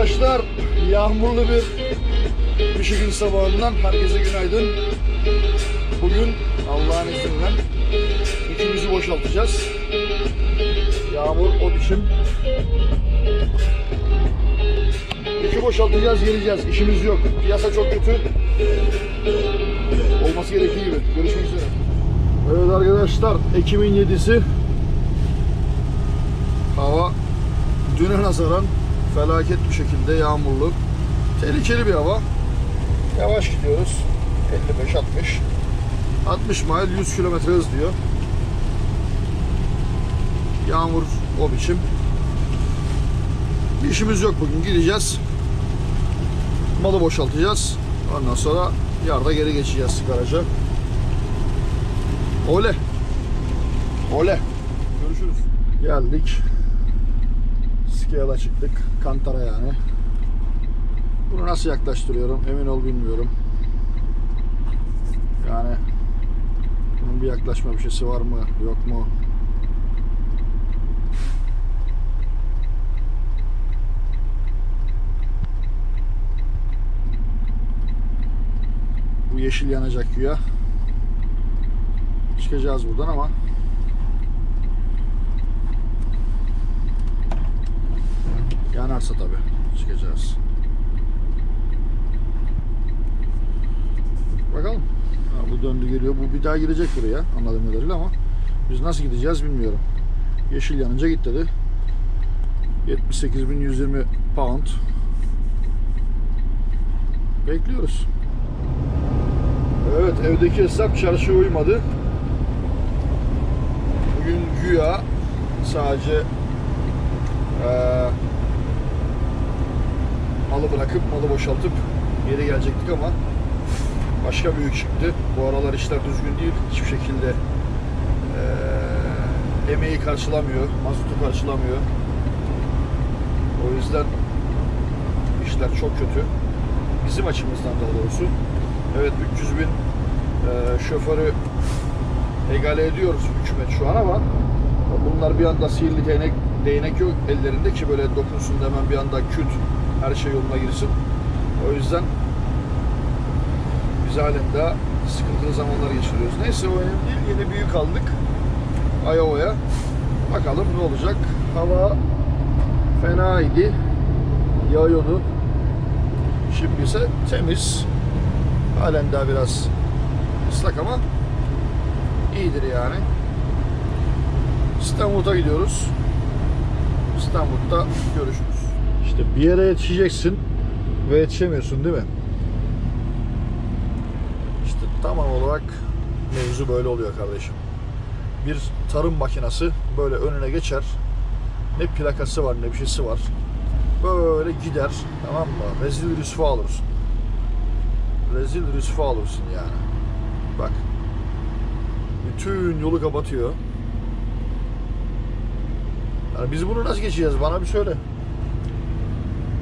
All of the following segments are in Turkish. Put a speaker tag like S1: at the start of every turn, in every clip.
S1: Arkadaşlar yağmurlu bir Michigan sabahından herkese günaydın. Bugün Allah'ın izniyle yükümüzü boşaltacağız. Yağmur o biçim. Yükü boşaltacağız, geleceğiz. İşimiz yok. Piyasa çok kötü. Olması gerektiği gibi. Görüşmek üzere. Evet arkadaşlar, Ekim'in 7'si. Hava düne nazaran felaket bir şekilde yağmurlu. Tehlikeli bir hava. Yavaş gidiyoruz. 55-60. 60 mile 100 kilometre hız diyor. Yağmur o biçim. Bir işimiz yok bugün. Gideceğiz. Malı boşaltacağız. Ondan sonra yarda geri geçeceğiz garaja. Ole. Ole. Görüşürüz. Geldik. Scale'a çıktık. Kantara yani. Bunu nasıl yaklaştırıyorum emin ol bilmiyorum. Yani bunun bir yaklaşma bir şeysi var mı yok mu? Bu yeşil yanacak güya. Çıkacağız buradan ama yanarsa tabii çıkacağız. Bakalım. Ha, bu döndü geliyor. Bu bir daha girecek buraya anladığım kadarıyla ama biz nasıl gideceğiz bilmiyorum. Yeşil yanınca git dedi. 78.120 pound. Bekliyoruz. Evet evdeki hesap çarşıya uymadı. Bugün güya sadece eee malı bırakıp malı boşaltıp geri gelecektik ama başka büyük çıktı. Bu aralar işler düzgün değil. Hiçbir şekilde eee emeği karşılamıyor, mazotu karşılamıyor. O yüzden işler çok kötü. Bizim açımızdan daha doğrusu. Evet 300 bin eee şoförü egale ediyoruz hükümet şu an ama bunlar bir anda sihirli değnek, değnek yok ellerinde ki böyle dokunsun da bir anda küt her şey yoluna girsin. O yüzden biz halen daha sıkıntılı zamanlar geçiriyoruz. Neyse o önemli değil. Yeni büyük aldık. Iowa'ya. Bakalım ne olacak. Hava fenaydı. Yağıyordu. Şimdi ise temiz. Halen daha biraz ıslak ama iyidir yani. İstanbul'a gidiyoruz. İstanbul'da görüşürüz. İşte bir yere yetişeceksin ve yetişemiyorsun değil mi? İşte tam olarak mevzu böyle oluyor kardeşim. Bir tarım makinesi böyle önüne geçer. Ne plakası var ne bir şeysi var. Böyle gider tamam mı? Rezil rüsva olursun. Rezil rüsva olursun yani. Bak. Bütün yolu kapatıyor. Yani biz bunu nasıl geçeceğiz? Bana bir söyle.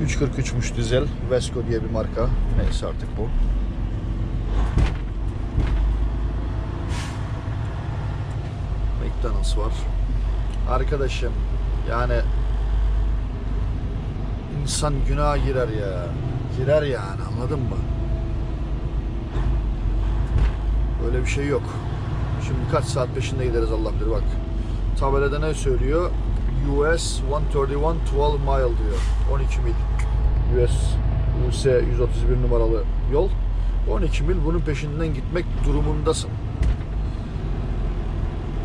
S1: 343'müş dizel. Vesco diye bir marka. Neyse artık bu. McDonald's var. Arkadaşım yani insan günah girer ya. Girer yani anladın mı? Öyle bir şey yok. Şimdi kaç saat peşinde gideriz Allah bilir bak. Tabelada ne söylüyor? US 131 12 mile diyor. 12 mil. US US 131 numaralı yol. 12 mil bunun peşinden gitmek durumundasın.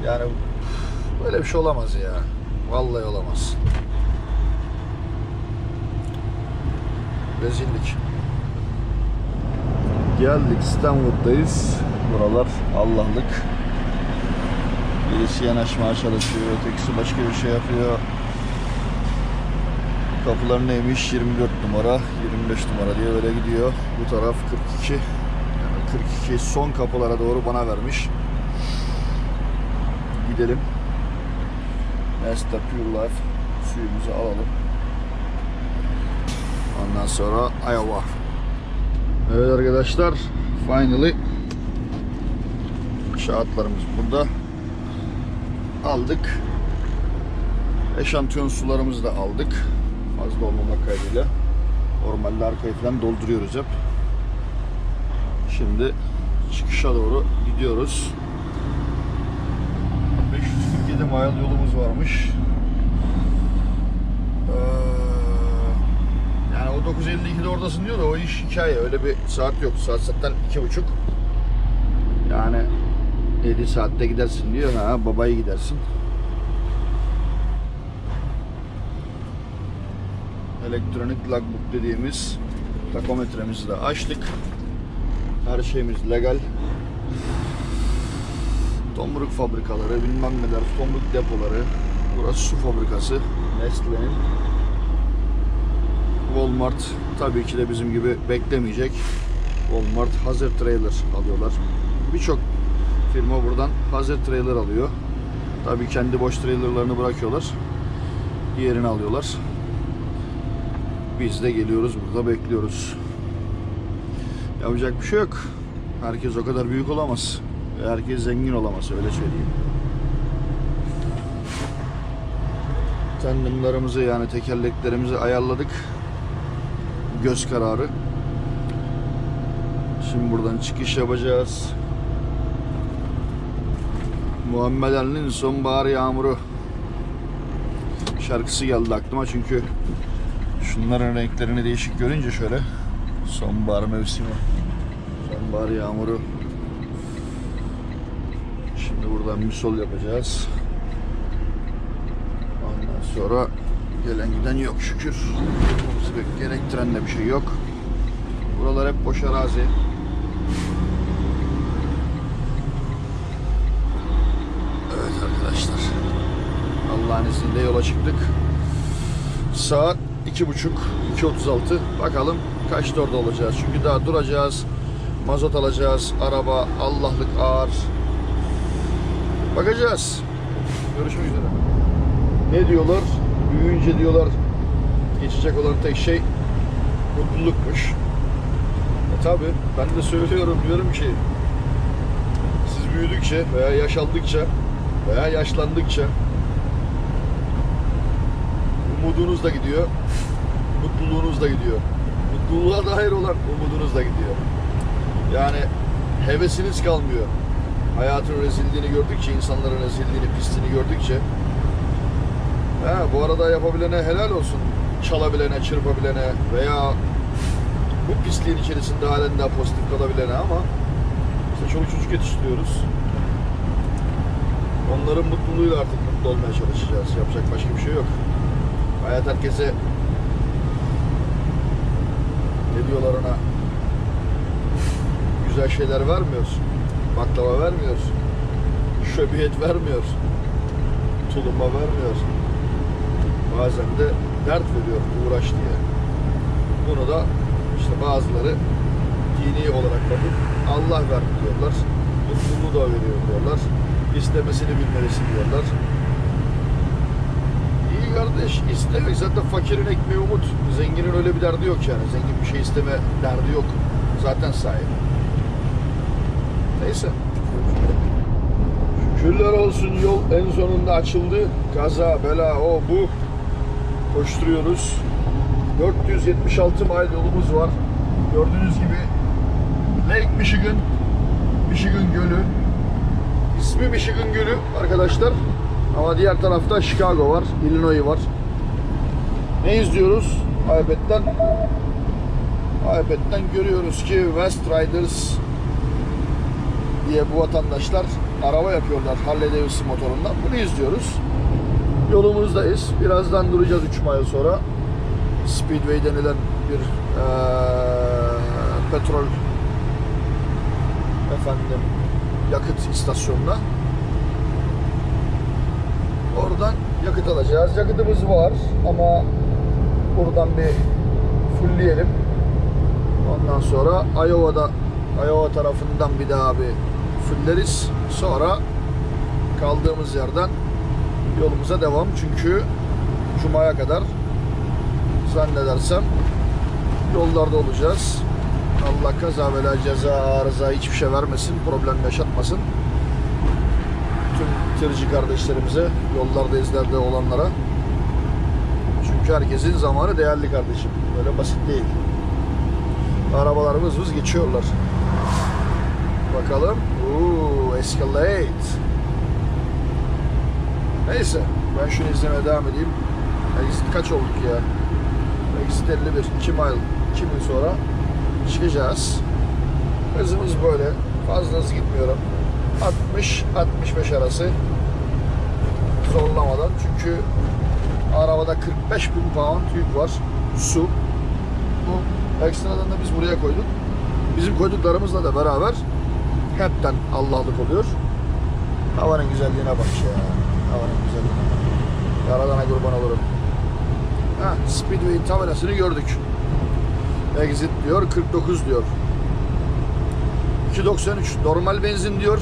S1: Yani böyle bir şey olamaz ya. Vallahi olamaz. Rezillik. Geldik İstanbul'dayız. Buralar Allah'lık. Birisi yanaşmaya çalışıyor, ötekisi başka bir şey yapıyor. Kapılar neymiş? 24 numara, 25 numara diye böyle gidiyor. Bu taraf 42. Yani 42 son kapılara doğru bana vermiş. Gidelim. Nesta Pure Life suyumuzu alalım. Ondan sonra Iowa. Evet arkadaşlar, finally Şahatlarımız burada. Aldık. Eşantiyon sularımızı da aldık. Fazla olmamak kaydıyla. Normalde arkayı falan dolduruyoruz hep. Şimdi çıkışa doğru gidiyoruz. 547 mile yolumuz varmış. Ee, yani o 9.52'de oradasın diyor da o iş hikaye. Öyle bir saat yok. Saat zaten iki buçuk. Yani 7 saatte gidersin diyor. Ha, babayı gidersin. Elektronik logbook dediğimiz takometremizi de açtık. Her şeyimiz legal. Tomruk fabrikaları, bilmem neler, tomruk depoları. Burası su fabrikası. Nestle'nin. Walmart tabii ki de bizim gibi beklemeyecek. Walmart hazır trailer alıyorlar. Birçok firma buradan hazır trailer alıyor. Tabii kendi boş trailerlarını bırakıyorlar. Diğerini alıyorlar. Biz de geliyoruz burada bekliyoruz. Yapacak bir şey yok. Herkes o kadar büyük olamaz. Herkes zengin olamaz öyle söyleyeyim. Tandemlarımızı yani tekerleklerimizi ayarladık. Göz kararı. Şimdi buradan çıkış yapacağız. Muhammed Ali'nin Sonbahar Yağmuru şarkısı geldi aklıma çünkü şunların renklerini değişik görünce şöyle. Sonbahar mevsimi. Sonbahar yağmuru. Şimdi buradan müsol yapacağız. Ondan sonra gelen giden yok şükür. Bizi gerektiren de bir şey yok. Buralar hep boş arazi. Evet arkadaşlar. Allah'ın izniyle yola çıktık. Saat iki buçuk, 2.36. Bakalım kaçta orada olacağız. Çünkü daha duracağız. Mazot alacağız. Araba Allah'lık ağır. Bakacağız. Görüşmek üzere. Ne diyorlar? Büyüyünce diyorlar geçecek olan tek şey mutlulukmuş. E tabi ben de söylüyorum diyorum ki siz büyüdükçe veya yaş aldıkça veya yaşlandıkça umudunuz da gidiyor. Mutluluğunuz da gidiyor. Mutluluğa dair olan umudunuz da gidiyor. Yani hevesiniz kalmıyor. Hayatın rezilliğini gördükçe, insanların rezilliğini, pisliğini gördükçe ha, bu arada yapabilene helal olsun. Çalabilene, çırpabilene veya bu pisliğin içerisinde halen daha pozitif kalabilene ama işte çoluk çocuk yetiştiriyoruz. Onların mutluluğuyla artık mutlu olmaya çalışacağız. Yapacak başka bir şey yok. Hayat herkese ne diyorlar ona güzel şeyler vermiyor. Baklava vermiyor. Şöbiyet vermiyor. Tuluma vermiyor. Bazen de dert veriyor uğraş diye. Bunu da işte bazıları dini olarak bakıp Allah verdi diyorlar. Mutluluğu da veriyor diyorlar. İstemesini bilmelisin diyorlar. Kardeş istemek zaten fakirin ekmeği umut. Zenginin öyle bir derdi yok yani. Zengin bir şey isteme derdi yok. Zaten sahip. Neyse. Şükürler olsun yol en sonunda açıldı. Kaza, bela, o bu. Koşturuyoruz. 476 mile yolumuz var. Gördüğünüz gibi Lake Michigan, Michigan Gölü. İsmi Michigan Gölü arkadaşlar. Ama diğer tarafta Chicago var, Illinois var. Ne izliyoruz? iPad'den iPad'den görüyoruz ki West Riders diye bu vatandaşlar araba yapıyorlar Harley Davidson motorundan. Bunu izliyoruz. Yolumuzdayız. Birazdan duracağız 3 mile sonra. Speedway denilen bir eee, petrol efendim yakıt istasyonuna. Oradan yakıt alacağız. Yakıtımız var ama buradan bir fullleyelim. Ondan sonra Iowa'da Iowa tarafından bir daha bir fulleriz. Sonra kaldığımız yerden yolumuza devam. Çünkü Cuma'ya kadar zannedersem yollarda olacağız. Allah kaza bela ceza arıza hiçbir şey vermesin. Problem yaşatmasın. Tırcı kardeşlerimize, yollarda izlerde olanlara. Çünkü herkesin zamanı değerli kardeşim. Böyle basit değil. Arabalar vız vız geçiyorlar. Bakalım. Uuu Escalade. Neyse. Ben şunu izlemeye devam edeyim. Exit kaç olduk ya? Exit 51. 2 mile. 2 mil sonra çıkacağız. Hızımız böyle. Fazla hız gitmiyorum. 60-65 arası. Çünkü arabada 45 bin pound yük var. Su. Bu ekstradan da biz buraya koyduk. Bizim koyduklarımızla da beraber hepten Allah'lık oluyor. Havanın güzelliğine bak ya. Havanın güzelliğine. Yaradana kurban olurum. Ha, Speedway'in tabelasını gördük. Exit diyor, 49 diyor. 2.93 normal benzin diyor.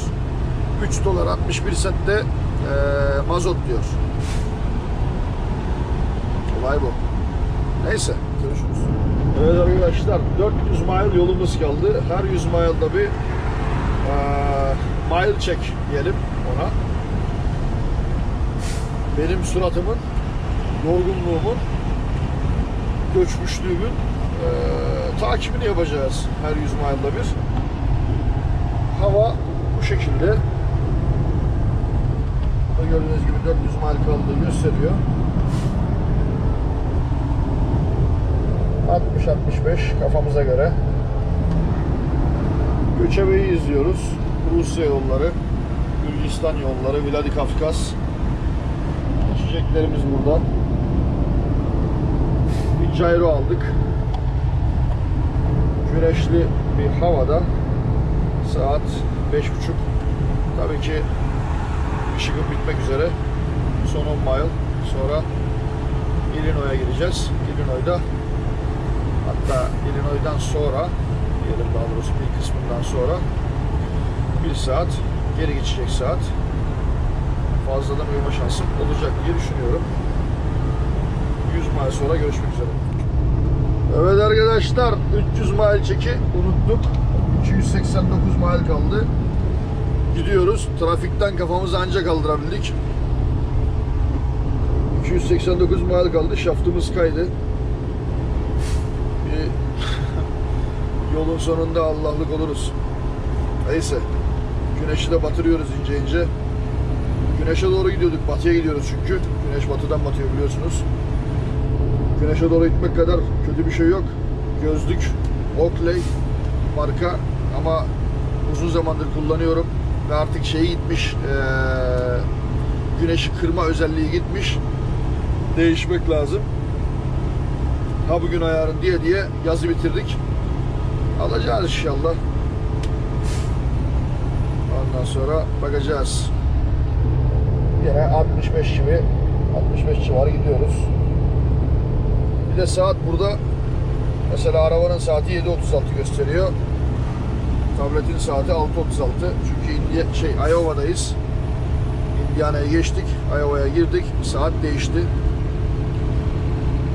S1: 3 dolar 61 sente eee, mazot diyor. Olay bu. Neyse görüşürüz. Evet arkadaşlar 400 mile yolumuz kaldı. Her 100 mile'da bir eee mile check diyelim ona. Benim suratımın, yorgunluğumun, göçmüşlüğümün eee, takibini yapacağız her 100 mile'da bir. Hava bu şekilde. Burada gördüğünüz gibi 400 mile kaldığı gösteriyor. 60-65 kafamıza göre. Göçebeyi izliyoruz. Rusya yolları, Gürcistan yolları, Vladikavkaz. İçeceklerimiz burada. Bir gyro aldık. Güneşli bir havada saat beş buçuk. Tabii ki ışıkım bitmek üzere. Son 10 mile sonra Illinois'a gireceğiz. Illinois'da hatta Illinois'dan sonra diyelim daha doğrusu bir kısmından sonra bir saat geri geçecek saat fazladan uyuma şansım olacak diye düşünüyorum. 100 mile sonra görüşmek üzere. Evet arkadaşlar 300 mile çeki unuttuk. 289 mile kaldı. Gidiyoruz. Trafikten kafamızı ancak kaldırabildik. 289 mile kaldı. Şaftımız kaydı. Bir yolun sonunda Allah'lık oluruz. Neyse. Güneşi de batırıyoruz ince ince. Güneşe doğru gidiyorduk. Batıya gidiyoruz çünkü. Güneş batıdan batıyor biliyorsunuz. Güneşe doğru gitmek kadar kötü bir şey yok. Gözlük Oakley marka ama uzun zamandır kullanıyorum ve artık şeyi gitmiş eee, güneşi kırma özelliği gitmiş. Değişmek lazım. Ha bugün ayarın diye diye yazı bitirdik. Alacağız inşallah. Ondan sonra bakacağız. Yine 65 gibi 65 civarı gidiyoruz. Bir de saat burada mesela arabanın saati 7.36 gösteriyor. Tabletin saati 6.36. Çünkü India, şey Iowa'dayız. Indiana'ya geçtik. Iowa'ya girdik. Saat değişti.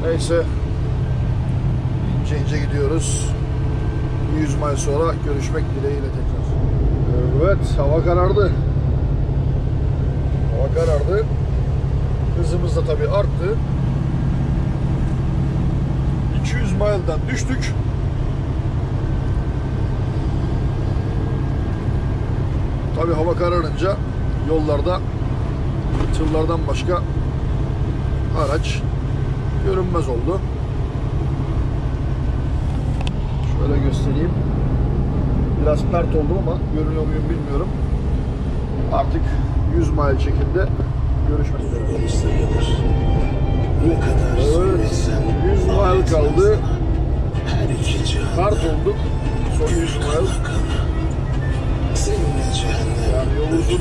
S1: Neyse. İnce ince gidiyoruz. 100 mil sonra görüşmek dileğiyle tekrar. Evet, hava karardı. Hava karardı. Hızımız da tabii arttı. 200 mile'dan düştük. Tabii hava kararınca yollarda tırlardan başka araç görünmez oldu. Şöyle göstereyim. Biraz pert oldum ama görünüyor muyum bilmiyorum. Artık 100 mile çekimde görüşmek üzere.
S2: Ne kadar
S1: Evet,
S2: söylesen
S1: 100 mile kaldı. Kart olduk. Son 100 mile.
S2: bakana. Seninle cehennem
S1: Yani yol uzun.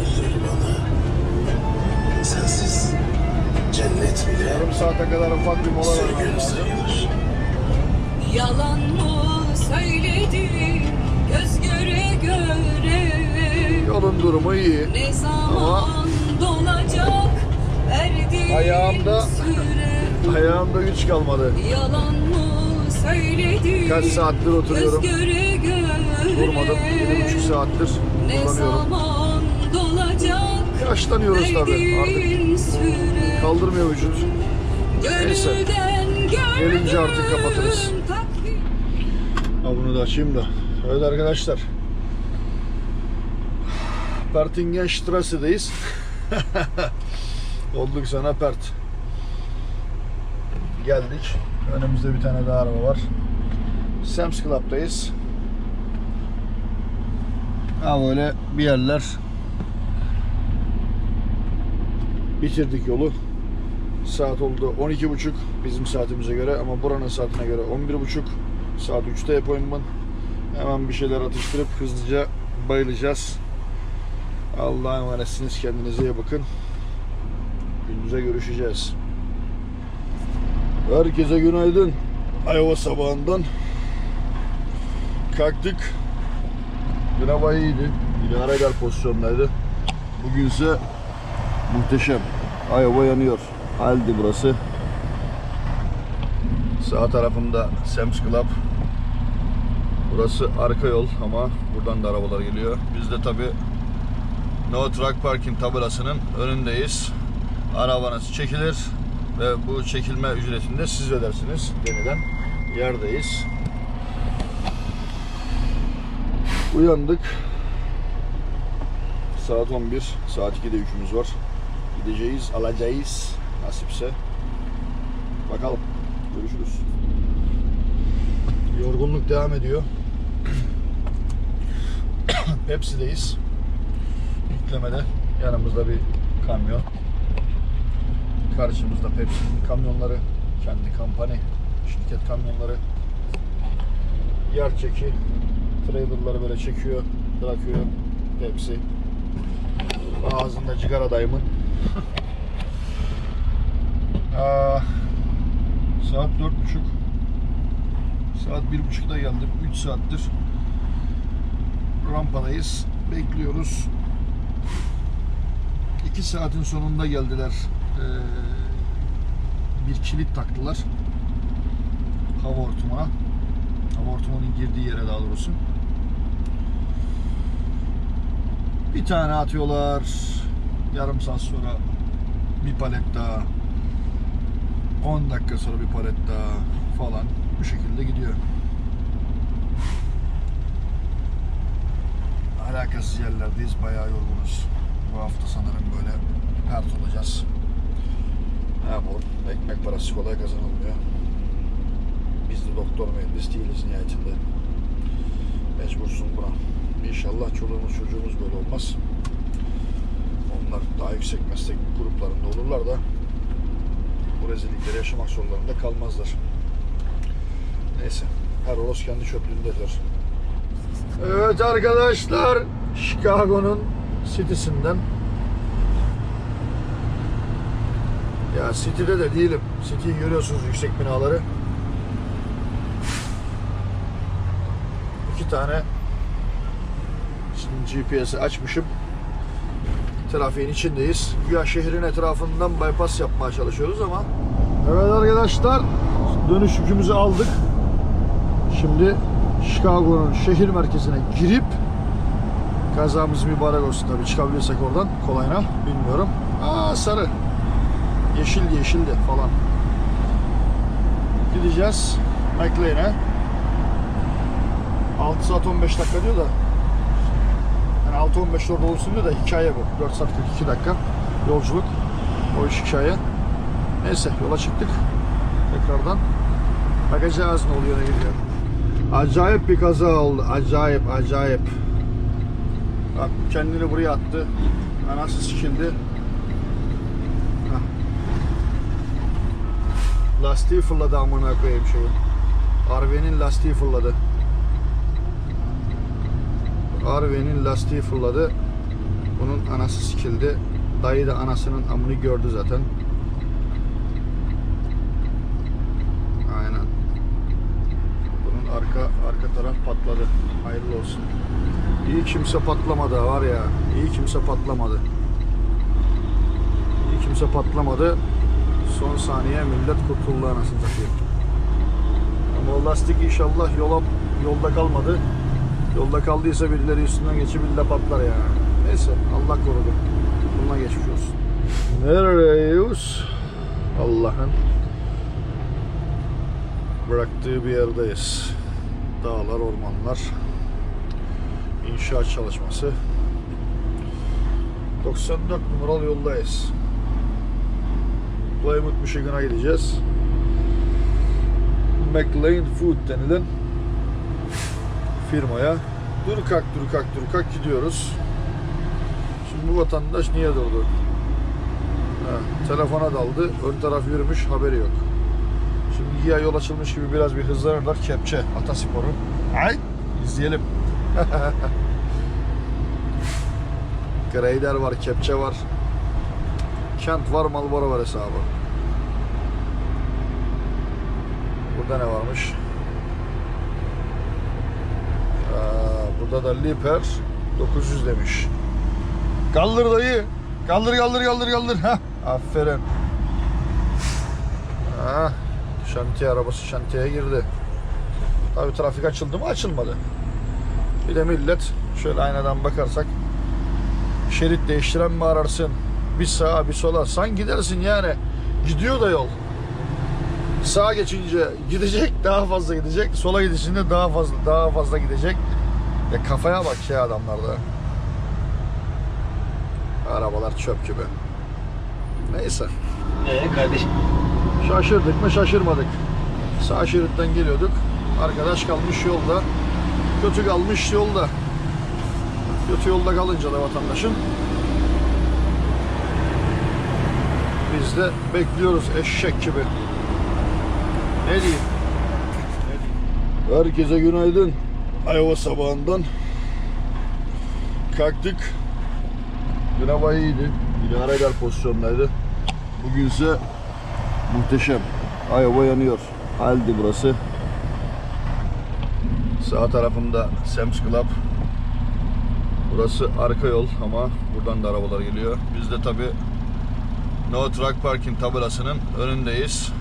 S2: Sensiz cennet bile
S1: Yarım saate kadar ufak bir mola
S2: sürgün
S1: vermem lazım.
S2: sayılır.
S3: Yalan mı söyledin göz göre göre
S1: Yolun durumu iyi.
S3: Ne zaman dolacak verdiğin
S1: Ayağımda-
S3: süre
S1: Ayağımda güç kalmadı.
S3: Yalan mı söyledin
S1: Kaç saattir oturuyorum.
S3: Göz göre göre
S1: Durmadım. 7,5 saattir
S3: Ne
S1: kullanıyorum.
S3: zaman dolacak
S1: Yaşlanıyoruz tabii artık. Kaldırmıyor vücut. Neyse. Gelince artık kapatırız. Ha bunu da açayım da. Evet arkadaşlar. Pertingen Strasse'deyiz. Olduk sana Pert. Geldik. Önümüzde bir tane daha araba var. Sam's Club'dayız. Ha böyle bir yerler bitirdik yolu. Saat oldu 12.30 bizim saatimize göre ama buranın saatine göre 11.30. Saat 3'te appointment. Hemen bir şeyler atıştırıp hızlıca bayılacağız. Allah'a emanetsiniz. Kendinize iyi bakın. Gündüze görüşeceğiz. Herkese günaydın. Iowa sabahından kalktık. Dün hava iyiydi. İdare eder pozisyondaydı. Bugünse muhteşem. Iowa yanıyor. Aldi burası. Sağ tarafımda Sam's Club. Burası arka yol ama buradan da arabalar geliyor. Biz de tabi No Truck Parking tabelasının önündeyiz. Arabanız çekilir ve bu çekilme ücretini de siz ödersiniz denilen yerdeyiz. Uyandık. Saat 11. Saat 2'de yükümüz var. Gideceğiz, alacağız. Nasipse. Bakalım. Görüşürüz. Yorgunluk devam ediyor. Pepsi'deyiz. Yüklemede yanımızda bir kamyon. Karşımızda Pepsi'nin kamyonları, kendi kampanya, şirket kamyonları. Yer çeki, trailerları böyle çekiyor, bırakıyor Pepsi. Ağzında cigara dayımın. Aa, saat dört buçuk. Saat bir buçukta geldim. 3 saattir rampadayız. Bekliyoruz. 2 saatin sonunda geldiler. Ee, bir kilit taktılar. Hava hortumuna. Hava hortumunun girdiği yere daha doğrusu. Bir tane atıyorlar. Yarım saat sonra bir palet daha. 10 dakika sonra bir palet daha falan. Bu şekilde gidiyor. Alakasız yerlerdeyiz. Bayağı yorgunuz. Bu hafta sanırım böyle pert olacağız. Ne yapalım? Ekmek parası kolay kazanılmıyor. Biz de doktor mühendis değiliz nihayetinde. Mecbursun buna. İnşallah çoluğumuz çocuğumuz böyle olmaz. Onlar daha yüksek meslek gruplarında olurlar da bu yaşamak zorlarında kalmazlar. Neyse. Her horoz kendi çöplüğündedir. Evet arkadaşlar. Chicago'nun City'sinden. Ya City'de de değilim. City'yi görüyorsunuz yüksek binaları. İki tane Şimdi GPS'i açmışım. Trafiğin içindeyiz. Güya şehrin etrafından bypass yapmaya çalışıyoruz ama Evet arkadaşlar dönüş yükümüzü aldık. Şimdi Chicago'nun şehir merkezine girip kazamız mübarek olsun tabii çıkabilirsek oradan kolayına bilmiyorum. Aa sarı. Yeşil yeşildi falan. Gideceğiz McLean'e. 6 saat 15 dakika diyor da 6-15 orada olsun diyor da hikaye bu. 4 saat 42 dakika yolculuk. O iş hikaye. Neyse yola çıktık. Tekrardan. Bakacağız ne oluyor ne gidiyor. Acayip bir kaza oldu. Acayip acayip. Bak kendini buraya attı. Anası sikildi. Lastiği fırladı amına koyayım şeyin. Arve'nin lastiği fırladı. Arve'nin lastiği fırladı. Bunun anası sikildi. Dayı da anasının amını gördü zaten. Aynen. Bunun arka arka taraf patladı. Hayırlı olsun. İyi kimse patlamadı var ya. İyi kimse patlamadı. İyi kimse patlamadı. Son saniye millet kurtuldu anasını satayım. Ama lastik inşallah yola yolda kalmadı. Yolda kaldıysa birileri üstünden geçip illa patlar ya. Neyse Allah korudu. Bununla geçmiş olsun. Neredeyiz? Allah'ın bıraktığı bir yerdeyiz. Dağlar, ormanlar. İnşaat çalışması. 94 numaralı yoldayız. Plymouth, Michigan'a gideceğiz. McLean Food denilen firmaya dur kalk dur kalk dur kalk gidiyoruz. Şimdi bu vatandaş niye durdu? Ha, telefona daldı. Ön taraf yürümüş haberi yok. Şimdi ya yol açılmış gibi biraz bir hızlanırlar. Kepçe, Ataspor'u. Ay izleyelim. Grader var, kepçe var. Kent var, Malboro var hesabı. Burada ne varmış? Aa, burada da Liper 900 demiş. Kaldır dayı. Kaldır kaldır kaldır kaldır. Hah, aferin. Ha, şantiye arabası şantiyeye girdi. Tabi trafik açıldı mı? Açılmadı. Bir de millet şöyle aynadan bakarsak şerit değiştiren mi ararsın? Bir sağa bir sola. Sen gidersin yani. Gidiyor da yol. Sağa geçince gidecek daha fazla gidecek. Sola gidişinde daha fazla daha fazla gidecek. Ya kafaya bak ya adamlarda. Arabalar çöp gibi. Neyse.
S4: Ee kardeşim.
S1: Şaşırdık mı şaşırmadık. Sağ şeritten geliyorduk. Arkadaş kalmış yolda. Kötü kalmış yolda. Kötü yolda kalınca da vatandaşın biz de bekliyoruz eşek gibi. Ne diyeyim? Herkese günaydın. Iowa sabahından kalktık. Dün hava iyiydi. İdare eder pozisyondaydı. Bugünse Muhteşem. Iowa yanıyor. Aldi burası. Sağ tarafımda Sam's Club. Burası arka yol ama buradan da arabalar geliyor. Biz de tabi No Truck Parking tabelasının önündeyiz.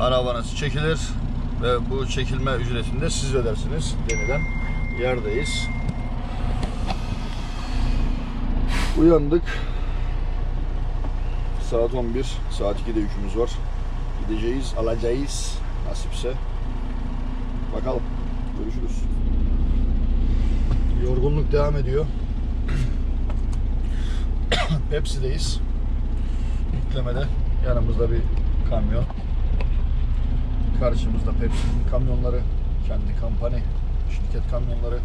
S1: Arabanız çekilir ve bu çekilme ücretini de siz ödersiniz denilen yerdeyiz. Uyandık. Saat 11, saat 2'de yükümüz var. Gideceğiz, alacağız nasipse. Bakalım, görüşürüz. Yorgunluk devam ediyor. Pepsi'deyiz. Yüklemede yanımızda bir kamyon. Karşımızda Pepsi'nin kamyonları, kendi kampanya, şirket kamyonları.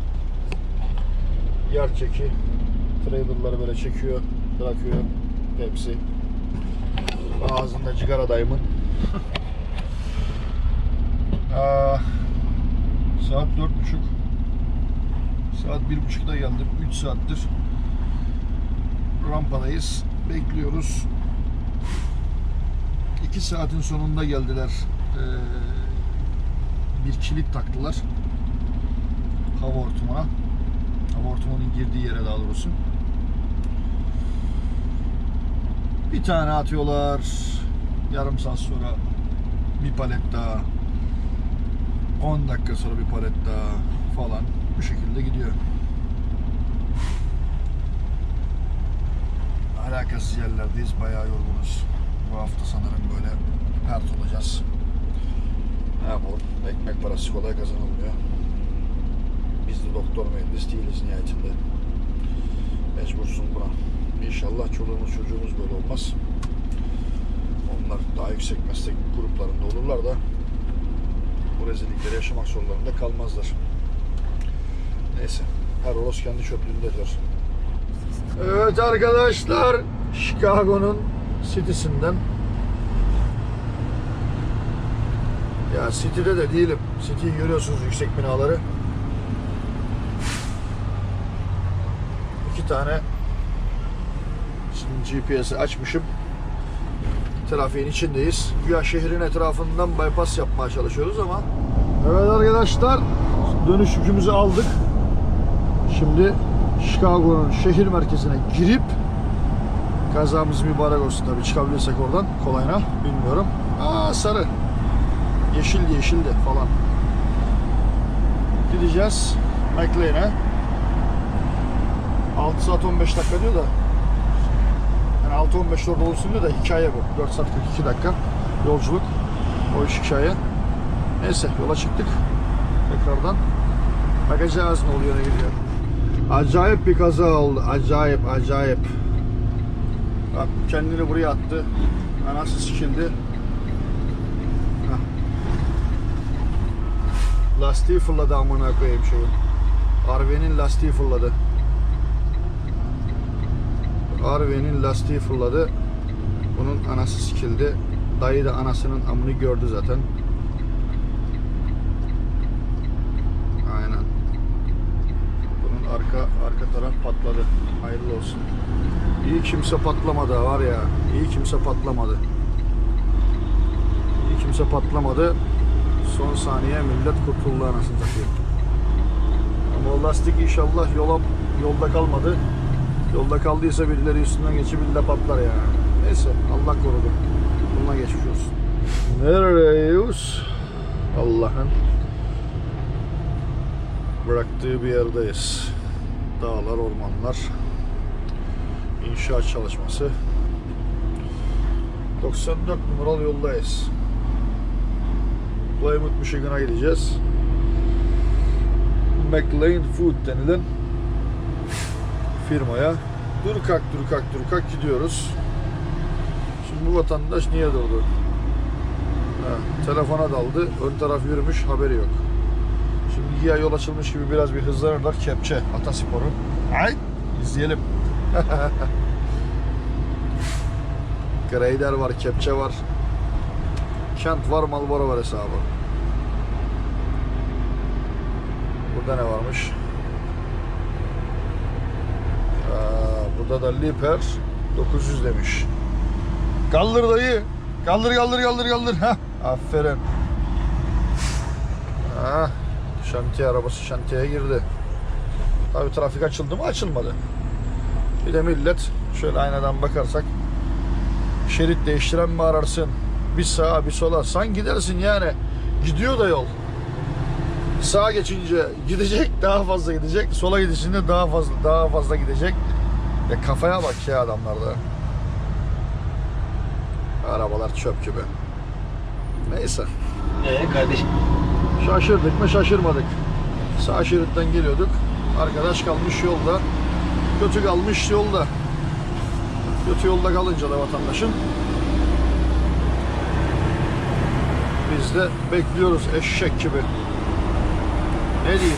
S1: Yer çeki, trailerları böyle çekiyor, bırakıyor. Pepsi. Ağzında cigara dayımın. Aa, saat dört buçuk. Saat bir buçukta geldim. Üç saattir rampadayız. Bekliyoruz. İki saatin sonunda geldiler. Ee, bir kilit taktılar. Hava hortumuna. Hava hortumunun girdiği yere daha doğrusu. Bir tane atıyorlar. Yarım saat sonra bir palet daha. 10 dakika sonra bir palet daha falan. Bu şekilde gidiyor. Alakasız yerlerdeyiz. Bayağı yorgunuz. Bu hafta sanırım böyle pert olacağız. Ne yapalım? Ekmek parası kolay kazanılmıyor. Biz de doktor mühendis değiliz nihayetinde. Mecbursun buna. İnşallah çoluğumuz çocuğumuz böyle olmaz. Onlar daha yüksek meslek gruplarında olurlar da bu rezillikleri yaşamak zorlarında kalmazlar. Neyse. Her oros kendi çöplüğündedir. Evet arkadaşlar. Chicago'nun City'sinden ya City'de de değilim. City'yi görüyorsunuz yüksek binaları. İki tane Şimdi GPS'i açmışım. Trafiğin içindeyiz. Güya şehrin etrafından bypass yapmaya çalışıyoruz ama Evet arkadaşlar dönüş yükümüzü aldık. Şimdi Chicago'nun şehir merkezine girip kazamız mübarek olsun tabii çıkabilirsek oradan kolayına bilmiyorum. Aa sarı. Yeşildi yeşildi falan. Gideceğiz McLean'e. 6 saat 15 dakika diyor da yani 6-15 orada olsun diyor da hikaye bu. 4 saat 42 dakika yolculuk. O iş hikaye. Neyse yola çıktık. Tekrardan. Bakacağız ne oluyor ne gidiyor. Acayip bir kaza oldu. Acayip acayip. Bak kendini buraya attı. Anası sikildi. Lastiği fırladı amına koyayım şeyin. Arve'nin lastiği fırladı. Arve'nin lastiği fırladı. Bunun anası sikildi. Dayı da anasının amını gördü zaten. Aynen. Bunun arka arka taraf patladı. Hayırlı olsun. İyi kimse patlamadı var ya. İyi kimse patlamadı. İyi kimse patlamadı. Son saniye millet kurtuldu anasını satayım. Ama lastik inşallah yola yolda kalmadı. Yolda kaldıysa birileri üstünden geçip illa patlar ya. Neyse Allah korudu. Bununla geçmiş olsun. Neredeyiz? Allah'ın bıraktığı bir yerdeyiz. Dağlar, ormanlar. İnşaat çalışması. 94 numaralı yoldayız. Plymouth, Michigan'a gideceğiz. McLean Food denilen firmaya dur kalk dur kalk dur kalk gidiyoruz. Şimdi bu vatandaş niye durdu? Ha, telefona daldı. Ön taraf yürümüş haberi yok. Şimdi ya yol açılmış gibi biraz bir hızlanırlar. Kepçe Ataspor'u. Ay izleyelim. Grader var, kepçe var. Kent var, Malboro var hesabı. Burada ne varmış? Aa, burada da Liper 900 demiş. Kaldır dayı. Kaldır kaldır kaldır kaldır. Hah, aferin. Ha, şantiye arabası şantiyeye girdi. Tabii trafik açıldı mı? Açılmadı. Bir de millet şöyle aynadan bakarsak şerit değiştiren mi ararsın? Bir sağa bir sola. Sen gidersin yani. Gidiyor da yol. Sağa geçince gidecek daha fazla gidecek. Sola gidişinde daha fazla daha fazla gidecek. Ya kafaya bak ya adamlarda. Arabalar çöp gibi. Neyse.
S4: Ee kardeşim
S1: Şaşırdık mı şaşırmadık. Sağ şeritten geliyorduk. Arkadaş kalmış yolda. Kötü kalmış yolda. Kötü yolda kalınca da vatandaşın biz de bekliyoruz eşek gibi. Ne diyeyim?